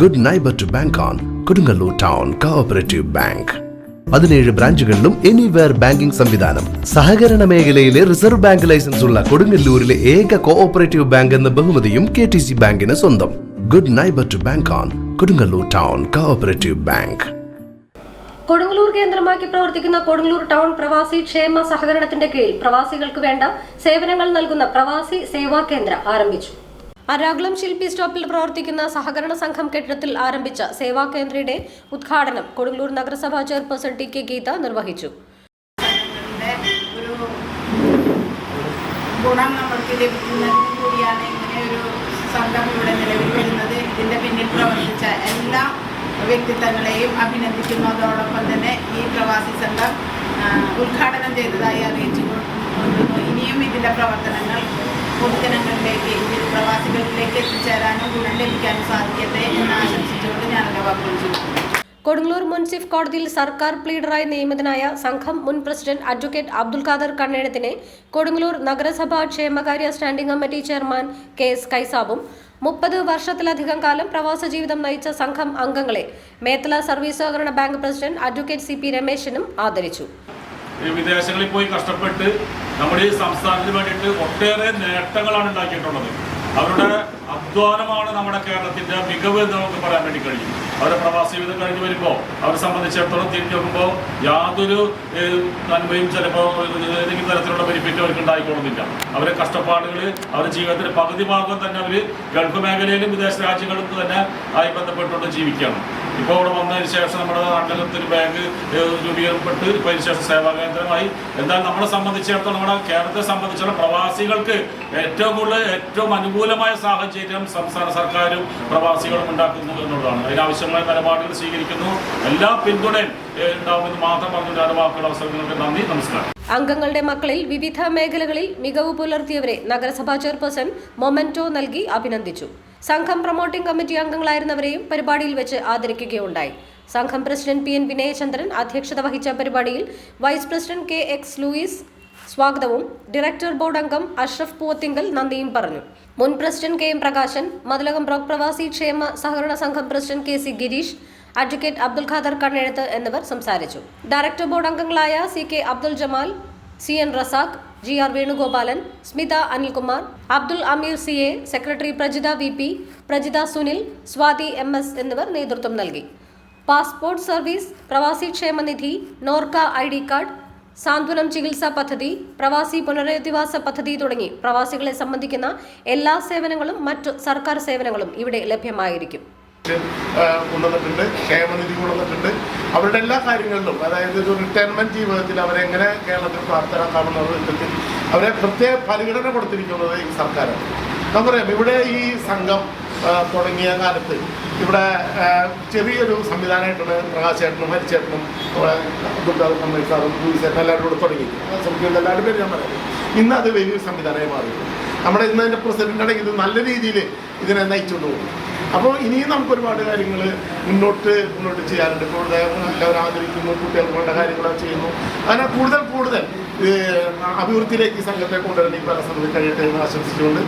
Good neighbour to bank on Kodungallur town cooperative bank പതിനേഴ് ബ്രാഞ്ചുകളിലും anywhere banking സംവിധാനം. സഹകരണ മേഖലയിലെ റിസർവ് ബാങ്ക് ലൈസൻസ് ഉള്ള കൊടുങ്ങല്ലൂരിലെ ഏക കോഓപ്പറേറ്റീവ് ബാങ്ക് എന്ന ബഹുമതിയും കെ ടി സി ബാങ്കിന് സ്വന്തം. Good neighbour to bank on Kodungallur town cooperative bank Kodungallur കേന്ദ്രമാക്കി പ്രവർത്തിക്കുന്ന കൊടുങ്ങല്ലൂർ ടൗൺ പ്രവാസി ക്ഷേമ സഹകരണത്തിന്റെ കീഴിൽ പ്രവാസികൾക്ക് വേണ്ട സേവനങ്ങൾ നൽകുന്ന പ്രവാസി സേവാ കേന്ദ്രം ആരംഭിച്ചു. അരാകുളം ശില്പി സ്റ്റോപ്പിൽ പ്രവർത്തിക്കുന്ന സഹകരണ സംഘം കെട്ടിടത്തിൽ ആരംഭിച്ച സേവാ കേന്ദ്രയുടെ ഉദ്ഘാടനം കൊടുങ്ങല്ലൂർ നഗരസഭാ ചെയർപേഴ്സൺ ടി കെ ഗീത നിർവഹിച്ചു. ഗുണം നമ്മൾക്ക് ലഭിക്കുന്നതിന് കൂടിയാണ് ഇങ്ങനെ ഒരു സംഘം ഇവിടെ നിലവിൽ വരുന്നത്. ഇതിന്റെ പിന്നിൽ പ്രവർത്തിച്ച എല്ലാ വ്യക്തിത്വങ്ങളെയും അഭിനന്ദിക്കുന്നതോടൊപ്പം തന്നെ ഈ പ്രവാസി സംഘം ഉദ്ഘാടനം ചെയ്തതായി അറിയിച്ചു ഇനിയും ഇതിന്റെ പ്രവർത്തനങ്ങൾ പൊതുജനങ്ങളിലേക്ക് പ്രവാസികളിലേക്ക് എത്തിച്ചേരാനും ഗുണം ലഭിക്കാനും സാധിക്കട്ടെ എന്ന് ആശംസിച്ചുകൊണ്ട് ഞാൻ എന്റെ വാക്കുകൾ കൊടുങ്ങല്ലൂർ മുൻസിഫ് കോടതിയിൽ സർക്കാർ പ്ലീഡറായി നിയമിതനായ സംഘം മുൻ പ്രസിഡന്റ് അഡ്വക്കേറ്റ് അബ്ദുൽ ഖാദർ കണ്ണേടത്തിനെ കൊടുങ്ങല്ലൂർ നഗരസഭാ ക്ഷേമകാര്യ standing committee chairman K S കൈസാബും മുപ്പത് വർഷത്തിലധികം കാലം പ്രവാസ ജീവിതം നയിച്ച സംഘം അംഗങ്ങളെ മേത്തല സർവീസ് സഹകരണ bank president advocate C P രമേശനും ആദരിച്ചു. വിദേശങ്ങളിൽ പോയി കഷ്ടപ്പെട്ട് നമ്മുടെ ഈ സംസ്ഥാനത്തിന് വേണ്ടിയിട്ട് ഒട്ടേറെ നേട്ടങ്ങളാണ് ഉണ്ടാക്കിയിട്ടുള്ളത്. അവരുടെ അധ്വാനമാണ് നമ്മുടെ കേരളത്തിന്റെ മികവ് എന്ന് നമുക്ക് പറയാൻ വേണ്ടി കഴിയും. അവരുടെ പ്രവാസ ജീവിതം കഴിഞ്ഞ് വരുമ്പോൾ അവരെ സംബന്ധിച്ചിടത്തോളം തിരിഞ്ഞു നോക്കുമ്പോൾ യാതൊരു നന്മയും ചിലപ്പോൾ ഏതെങ്കിലും തരത്തിലുള്ള ബെനിഫിറ്റ് അവർക്ക് ഉണ്ടായിക്കൊള്ളുന്നില്ല അവരെ കഷ്ടപ്പാടുകൾ അവരുടെ ജീവിതത്തിന്റെ പകുതി ഭാഗം തന്നെ അവർ ഗൾഫ് മേഖലയിലും വിദേശ രാജ്യങ്ങളും തന്നെ ആയി ബന്ധപ്പെട്ടുകൊണ്ട് ജീവിക്കുകയാണ്. ഇപ്പോൾ ഇവിടെ വന്നതിന് ശേഷം നമ്മുടെ നാട്ടിലത്തെ ഒരു ബാങ്ക് രൂപീകരിക്കപ്പെട്ട് ഇപ്പോൾ അതിന് ശേഷം സേവാ കേന്ദ്രമായി. എന്നാൽ നമ്മളെ സംബന്ധിച്ചിടത്തോളം നമ്മുടെ കേരളത്തെ സംബന്ധിച്ചിടത്തോളം പ്രവാസികൾക്ക് ഏറ്റവും കൂടുതൽ ഏറ്റവും അനുകൂലമായ സാഹചര്യം സംസ്ഥാന സർക്കാരും പ്രവാസികളും ഉണ്ടാക്കുന്നു എന്നുള്ളതാണ്. അതിനാവശ്യമായ നിലപാടുകൾ സ്വീകരിക്കുന്നു. എല്ലാ പിന്തുണയും ഉണ്ടാവുമെന്ന് മാത്രം പറഞ്ഞു ഞാൻ വാക്കുകൾ അവസരങ്ങൾക്ക് നന്ദി നമസ്കാരം. അംഗങ്ങളുടെ മക്കളിൽ വിവിധ മേഖലകളിൽ മികവ് പുലർത്തിയവരെ നഗരസഭാ ചെയർപേഴ്സൺ മൊമെന്റോ നൽകി അഭിനന്ദിച്ചു. സംഘം പ്രൊമോട്ടിംഗ് കമ്മിറ്റി അംഗങ്ങളായിരുന്നവരെയും പരിപാടിയിൽ വെച്ച് ആദരിക്കുകയുണ്ടായി. സംഘം പ്രസിഡന്റ് പി എൻ വിനയചന്ദ്രൻ അധ്യക്ഷത വഹിച്ച പരിപാടിയിൽ vice president K X Louis സ്വാഗതവും. ഡയറക്ടർ ബോർഡ് അംഗം അഷ്റഫ് പൂവത്തിങ്കൽ നന്ദിയും പറഞ്ഞു. മുൻ president K M Prakashan Mathilakam block പ്രവാസി ക്ഷേമ സഹകരണ സംഘം president K C Girish advocate Abdul Khader Kannezhuth എന്നിവർ സംസാരിച്ചു. ഡയറക്ടർ ബോർഡ് അംഗങ്ങളായ C K Abdul Jamal C N Razak G R Venugopalan Smitha Anilkumar Abdul Ameer C A secretary Prajitha V P Prajitha Sunil Swathi M S എന്നിവർ നേതൃത്വം നൽകി. Passport service പ്രവാസി ക്ഷേമനിധി NORKA I D card Santhwanam ചികിത്സാ പദ്ധതി പ്രവാസി പുനരധിവാസ പദ്ധതി തുടങ്ങി പ്രവാസികളെ സംബന്ധിക്കുന്ന എല്ലാ സേവനങ്ങളും മറ്റു സർക്കാർ സേവനങ്ങളും ഇവിടെ ലഭ്യമായിരിക്കും. കൊണ്ടുവന്നിട്ടുണ്ട് ക്ഷേമനിധി കൊണ്ടുവന്നിട്ടുണ്ട്. അവരുടെ എല്ലാ കാര്യങ്ങളിലും അതായത് ഒരു റിട്ടയർമെന്റ് ജീവിതത്തിൽ അവരെങ്ങനെ കേരളത്തിൽ പ്രാപ്തരാക്കാമെന്ന വിധത്തിൽ അവരെ പ്രത്യേക പരിഗണന കൊടുത്തിരിക്കുന്നത് ഈ സർക്കാരാണ്. നമുക്കറിയാം ഇവിടെ ഈ സംഘം തുടങ്ങിയ കാലത്ത്. ഇവിടെ ചെറിയൊരു സംവിധാനമായിട്ടാണ് പ്രകാശേട്ടനും ഹരിച്ചേട്ടനും ദുർഗാദ് സാറും ലൂയിസേട്ടനും എല്ലാവരും കൂടെ തുടങ്ങി. സംസ്ഥാനത്തെ എല്ലാവരും പേര് ഞാൻ പറയാം. ഇന്ന് അത് വലിയൊരു സംവിധാനമായി മാറി. നമ്മുടെ ഇന്ന് അതിന്റെ പ്രസിഡന്റാണ് ഇത് നല്ല രീതിയിൽ ഇതിനെ നയിച്ചുകൊണ്ട് പോകും. അപ്പോൾ ഇനിയും നമുക്ക് ഒരുപാട് കാര്യങ്ങൾ മുന്നോട്ട് മുന്നോട്ട് ചെയ്യാനുണ്ട്. കൂടുതൽ എല്ലാവരും ആദരിക്കുന്നു കുട്ടികൾക്ക് വേണ്ട കാര്യങ്ങളൊക്കെ ചെയ്യുന്നു. അങ്ങനെ കൂടുതൽ കൂടുതൽ അഭിവൃദ്ധിയിലേക്ക് ഈ സംഘത്തെ കൊണ്ടുവരാൻ ഈ പല സമയത്ത് കഴിയട്ടെ എന്ന് ആശംസിച്ചുകൊണ്ട്